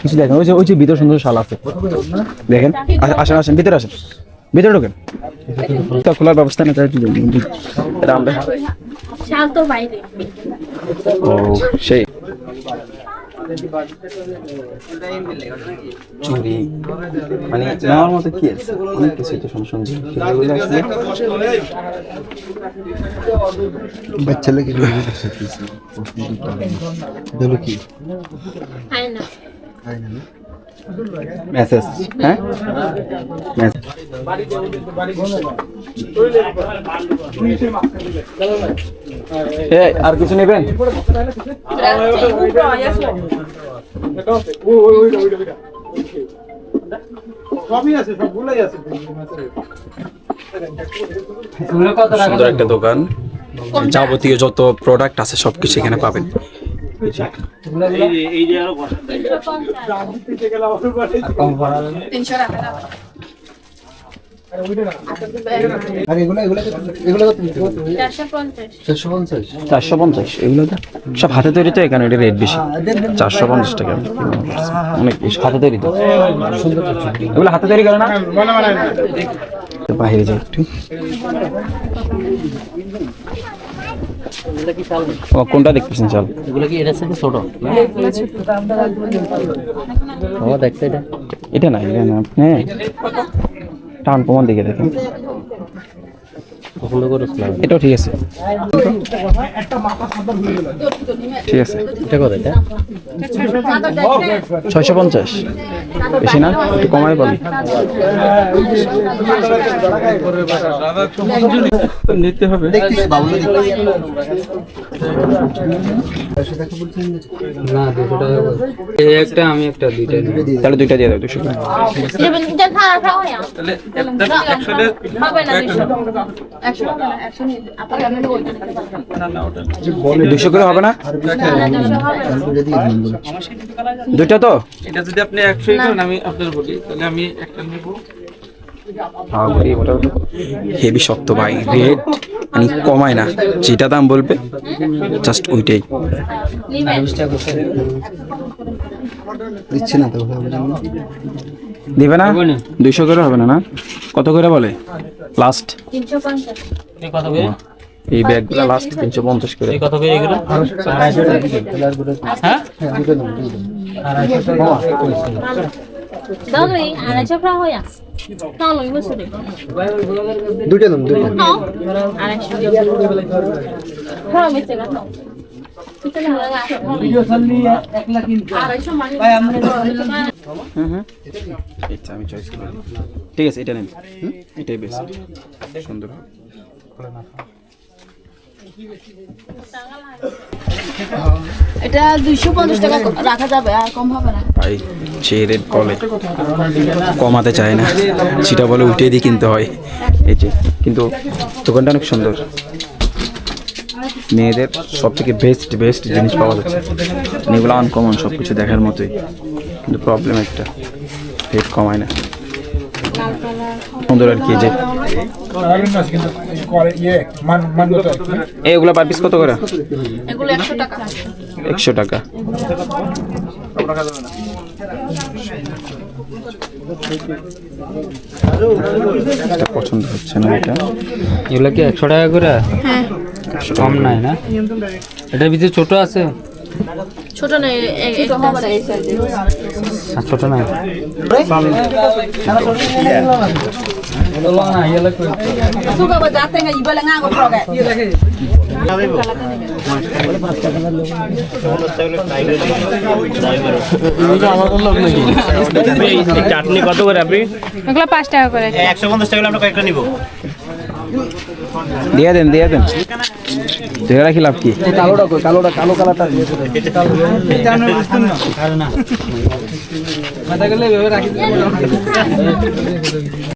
কিছু দেখেন ওই যে ওই যে ভিতরে সুন্দর শাল আছে। দেখেন আসেন আসেন ভিতরে আসেন। ভিতরে ঢোকেন। তা খোলার ব্যবস্থা তাই এটা আমরা শাল তো বাইরে। ও সেই। চুরি। মানে নেওয়ার মতো কি আছে? অনেক কিছু তো শুন শুনছি সেগুলো আসলে বাচ্চা লাগে কি হ্যাঁ আর কিছু নেবেন? সুন্দর একটা দোকান। যাবতীয় যত প্রোডাক্ট আছে সবকিছু এখানে পাবেন। চারশো পঞ্চাশ। এগুলো তো সব হাতে তৈরি তো এখানে এটা রেট বেশি। চারশো পঞ্চাশ টাকা। অনেক বেশি হাতে তৈরি তো। এগুলো হাতে তৈরি করে না? বাইরে যাই একটু। ও কোনটা দেখতেছেন? চাল। এগুলো কি এটা থেকে ছোট ও দেখতে এটা। এটা না এটা না আপনি টান প্রমাণ দিকে দেখেন। পছন্দ করেছিলাম এটাও ঠিক আছে। ঠিক আছে। এটা কত এটা? ছয়শো পঞ্চাশ। বেশি না? একটু কমাই বলি নিতে হবে। না একটা আমি একটা দুইটা তাহলে দুইটা দিয়ে দাও দুশো টাকা। দুশো একশো একশো আমি করে হবে না? দুটো তো? এটা যদি আপনি করেন আমি আপনার বলি তাহলে আমি একটা নেব। হেভি শক্ত ভাই রেট মানে কমায় না। যেটা দাম বলবে জাস্ট ওইটাই। দিচ্ছে না তো দিবে না। দুইশো করে হবে না না? কত করে বলে? লাস্ট এই ব্যাগগুলো লাস্ট তিনশো পঞ্চাশ করে। কত করে এগুলো? হ্যাঁ? দুটো দাম দুটো ঠিক আছে এটা নেন এটাই সুন্দর কমাতে চায় না সেটা বলে উঠিয়ে দিয়ে কিনতে হয় এই যে, কিন্তু দোকানটা অনেক সুন্দর। মেয়েদের সব থেকে বেস্ট বেস্ট জিনিস পাওয়া যাচ্ছে। এগুলো আনকমন সব কিছু দেখার মতোই। কিন্তু প্রবলেম একটা রেট কমায় না। সুন্দর আর কি যে এগুলো পার পিস কত করে? একশো টাকা। একশো টাকা এটা পছন্দ হচ্ছে না এটা। এগুলো কি একশো টাকা করে? কম নাই না? এটার ভিতরে ছোট আছে? ছোট নেই এটা হবে না এই সাইজে আর ছোট নাই। proge চাটনি কত করে আপনি? এগুলো পাঁচ টাকা করে। একশো পঞ্চাশ টাকা আমরা কয়েকটা নিব। দিয়ে দেন দিয়ে দেন। ধরে রাখি লাভ কি? কালোটা কালোটা কালো কালারটা রাখি